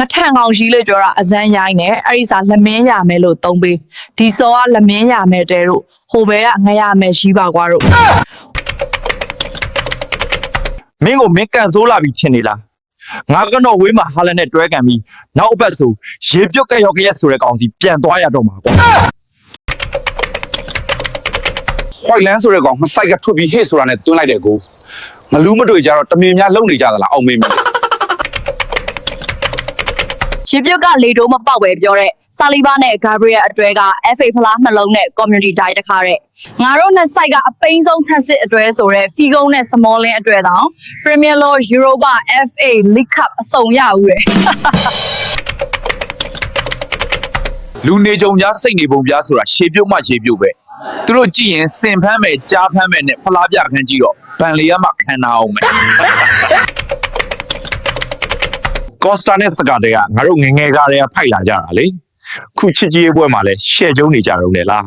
ငထန်ကောင်ရှိလို့ပြောတာအစမ်းရိုင်းနေအဲ့ဒီစားလမင်းရမယ်လို့သုံးပေးဒီစောကလမင်းရမယ်တဲတို့ဟိုဘဲကငရမယ်ရှိပါကွာတို့မင်းကိုမင်းကန်ဆိုးလာပြီထင်နေလားငါကတော့ဝေးမှာဟာလန်နဲ့တွဲကန်ပြီးနောက်အပတ်ဆိုရေပြုတ်ကက်ရောက်ကရက်ဆိုတဲ့ကောင်စီပြန်သွားရတော့မှာကွာဝိုက်လန်းဆိုတဲ့ကောင်ငဆိုင်ကထွက်ပြီးဟေ့ဆိုတာနဲ့တွန်းလိုက်တယ်ကိုမလူးမတွေ့ကြတော့တမင်များလုံနေကြသလားအောင်မင်းမင်း ရေပြုတ်ကလေတိုးမပေါက်ပဲပြောတဲ့ဆာလီဘာနဲ့ဂါဘရီယယ်အတွဲက FA ဖလားနှလုံးနဲ့ community die တခါတဲ့ငါတို့နှစ်ဆိုင်ကအပိန်းဆုံးချက်စစ်အတွဲဆိုတဲ့ဖီကုန်းနဲ့စမောလင်းအတွဲတောင် Premier League Europa FA League Cup အစုံရဦးတယ်လူနေကြုံများစိတ်နေပုံများဆိုတာရှေပြုတ်မှရေပြုတ်ပဲသူတို့ကြည့်ရင်စင်ဖမ်းမယ်ကြားဖမ်းမယ်နဲ့ဖလားပြခန်းကြည့်တော့ဗန်လီယာမှခံနာအောင်မယ် ကော့စတာနဲ့စကားတွေကငါတို့ငယ်ငယ်ကတည်းကဖိုက်လာကြတာလေခုချစ်ကြီးရဲ့ပွဲမှာလဲရှယ်ကျုံနေကြတော့လေလား